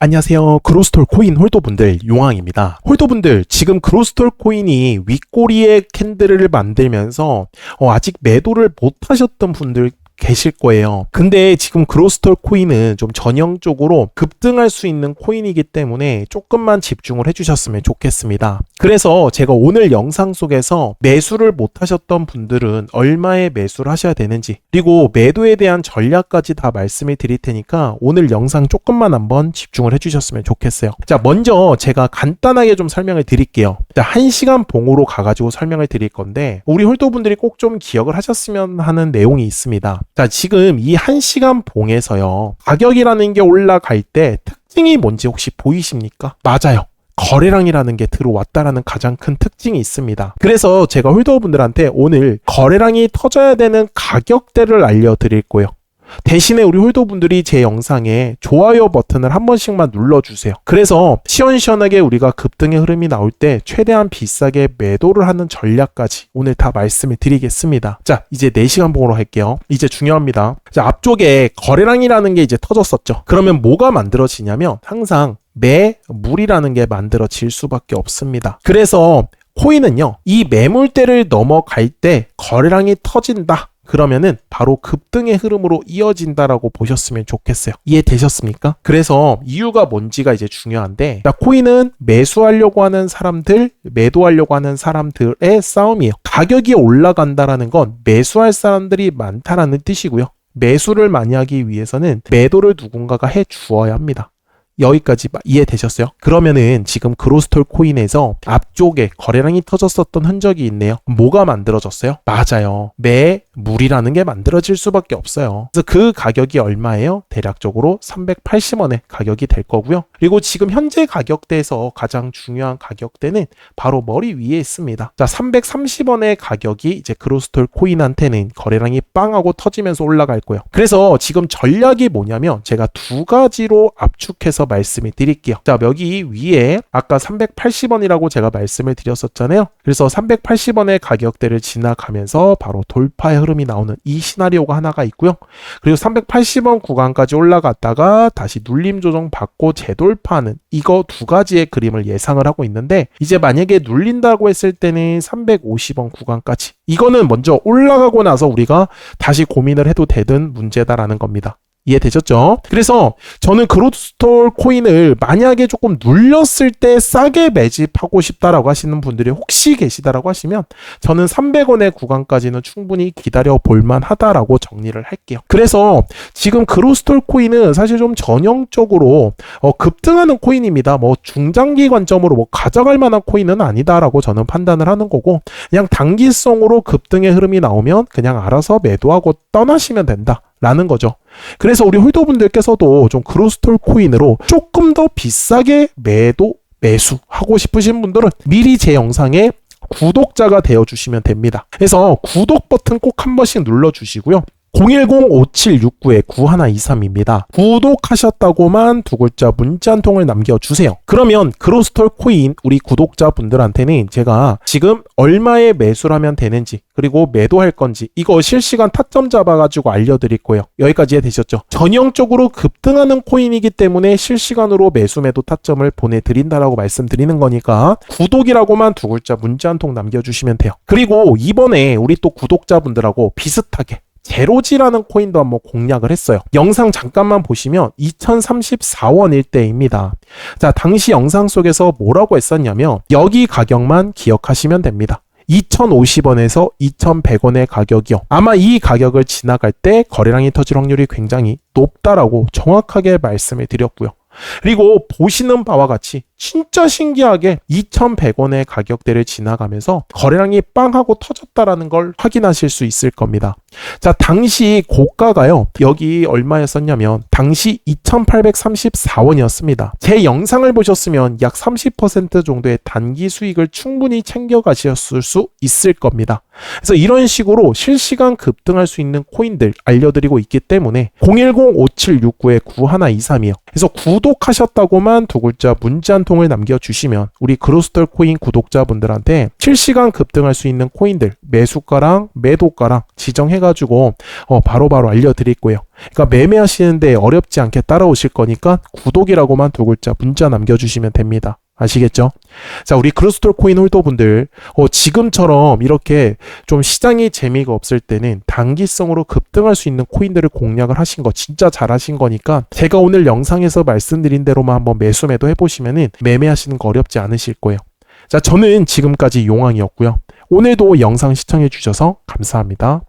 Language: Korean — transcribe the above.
안녕하세요. 그로스톨 코인 홀더분들 용왕입니다. 홀더분들 지금 그로스톨 코인이 윗꼬리에 캔들을 만들면서 어, 아직 매도를 못 하셨던 분들 계실 거예요. 근데 지금 그로스톨 코인은 좀 전형적으로 급등할 수 있는 코인이기 때문에 조금만 집중을 해주셨으면 좋겠습니다. 그래서 제가 오늘 영상 속에서 매수를 못 하셨던 분들은 얼마에 매수를 하셔야 되는지 그리고 매도에 대한 전략까지 다 말씀을 드릴 테니까 오늘 영상 조금만 한번 집중을 해주셨으면 좋겠어요. 자, 먼저 제가 간단하게 좀 설명을 드릴게요. 자, 1시간 봉으로 가가지고 설명을 드릴 건데 우리 홀더분들이 꼭 좀 기억을 하셨으면 하는 내용이 있습니다. 자, 지금 이 1시간 봉에서요. 가격이라는 게 올라갈 때 특징이 뭔지 혹시 보이십니까? 맞아요. 거래량이라는 게 들어왔다라는 가장 큰 특징이 있습니다. 그래서 제가 홀더분들한테 오늘 거래량이 터져야 되는 가격대를 알려드릴 거예요. 대신에 우리 홀더분들이 제 영상에 좋아요 버튼을 한 번씩만 눌러주세요. 그래서 시원시원하게 우리가 급등의 흐름이 나올 때 최대한 비싸게 매도를 하는 전략까지 오늘 다 말씀을 드리겠습니다. 자, 이제 4시간 봉으로 할게요. 이제 중요합니다. 자, 앞쪽에 거래량이라는 게 이제 터졌었죠. 그러면 뭐가 만들어지냐면 항상 매물이라는 게 만들어질 수밖에 없습니다. 그래서 코인은요, 이 매물대를 넘어갈 때 거래량이 터진다. 그러면은 바로 급등의 흐름으로 이어진다라고 보셨으면 좋겠어요. 이해되셨습니까? 그래서 이유가 뭔지가 이제 중요한데, 자, 코인은 매수하려고 하는 사람들, 매도하려고 하는 사람들의 싸움이에요. 가격이 올라간다라는 건 매수할 사람들이 많다라는 뜻이고요. 매수를 많이 하기 위해서는 매도를 누군가가 해 주어야 합니다. 여기까지 이해되셨어요? 그러면은 지금 그로스톨 코인에서 앞쪽에 거래량이 터졌었던 흔적이 있네요. 뭐가 만들어졌어요? 맞아요. 매 물이라는 게 만들어질 수밖에 없어요. 그래서 그 가격이 얼마예요? 대략적으로 380원의 가격이 될 거고요. 그리고 지금 현재 가격대에서 가장 중요한 가격대는 바로 머리 위에 있습니다. 자, 330원의 가격이 이제 그로스톨 코인한테는 거래량이 빵하고 터지면서 올라갈 거예요. 그래서 지금 전략이 뭐냐면 제가 두 가지로 압축해서 말씀을 드릴게요. 자, 여기 위에 아까 380원이라고 제가 말씀을 드렸었잖아요. 그래서 380원의 가격대를 지나가면서 바로 돌파의 흐름이 나오는 이 시나리오가 하나가 있고요. 그리고 380원 구간까지 올라갔다가 다시 눌림 조정 받고 재돌파하는 이거 두 가지의 그림을 예상을 하고 있는데 이제 만약에 눌린다고 했을 때는 350원 구간까지 이거는 먼저 올라가고 나서 우리가 다시 고민을 해도 되는 문제다라는 겁니다. 이해되셨죠? 그래서 저는 그로스톨 코인을 만약에 조금 눌렸을 때 싸게 매집하고 싶다라고 하시는 분들이 혹시 계시다라고 하시면 저는 300원의 구간까지는 충분히 기다려 볼만 하다라고 정리를 할게요. 그래서 지금 그로스톨 코인은 사실 좀 전형적으로 어, 급등하는 코인입니다. 뭐 중장기 관점으로 뭐 가져갈 만한 코인은 아니다라고 저는 판단을 하는 거고 그냥 단기성으로 급등의 흐름이 나오면 그냥 알아서 매도하고 떠나시면 된다. 라는 거죠. 그래서 우리 홀더분들께서도 좀 그로스톨 코인으로 조금 더 비싸게 매도, 매수하고 싶으신 분들은 미리 제 영상에 구독자가 되어 주시면 됩니다. 그래서 구독 버튼 꼭 한 번씩 눌러 주시고요. 010-5769-9123입니다. 구독하셨다고만 두 글자 문자 한 통을 남겨주세요. 그러면 그로스톨 코인 우리 구독자분들한테는 제가 지금 얼마에 매수를 하면 되는지 그리고 매도할 건지 이거 실시간 타점 잡아가지고 알려드릴 거예요. 여기까지 해되셨죠? 전형적으로 급등하는 코인이기 때문에 실시간으로 매수 매도 타점을 보내드린다라고 말씀드리는 거니까 구독이라고만 두 글자 문자 한 통 남겨주시면 돼요. 그리고 이번에 우리 또 구독자분들하고 비슷하게 제로지라는 코인도 한번 공략을 했어요. 영상 잠깐만 보시면 2034원일 때입니다. 자, 당시 영상 속에서 뭐라고 했었냐면 여기 가격만 기억하시면 됩니다. 2,050원에서 2,100원의 가격이요. 아마 이 가격을 지나갈 때 거래량이 터질 확률이 굉장히 높다라고 정확하게 말씀을 드렸고요. 그리고 보시는 바와 같이 진짜 신기하게 2,100원의 가격대를 지나가면서 거래량이 빵 하고 터졌다라는 걸 확인하실 수 있을 겁니다. 자, 당시 고가가요. 여기 얼마였었냐면 당시 2,834원이었습니다. 제 영상을 보셨으면 약 30% 정도의 단기 수익을 충분히 챙겨 가셨을 수 있을 겁니다. 그래서 이런 식으로 실시간 급등할 수 있는 코인들 알려드리고 있기 때문에 010-5769-9123이요. 그래서 구독하셨다고만 두 글자 문자 한 통을 남겨주시면 우리 그로스털 코인 구독자분들한테 실시간 급등할 수 있는 코인들 매수가랑 매도가랑 지정해가지고 어, 바로바로 알려드릴 거예요. 그러니까 매매하시는데 어렵지 않게 따라오실 거니까 구독이라고만 두 글자 문자 남겨주시면 됩니다. 아시겠죠? 자, 우리 크루스톨 코인 홀더 분들, 어, 지금처럼 이렇게 좀 시장이 재미가 없을 때는 단기성으로 급등할 수 있는 코인들을 공략을 하신 거 진짜 잘하신 거니까 제가 오늘 영상에서 말씀드린 대로만 한번 매수 매도 해보시면은 매매하시는 거 어렵지 않으실 거예요. 자, 저는 지금까지 용왕이었고요. 오늘도 영상 시청해 주셔서 감사합니다.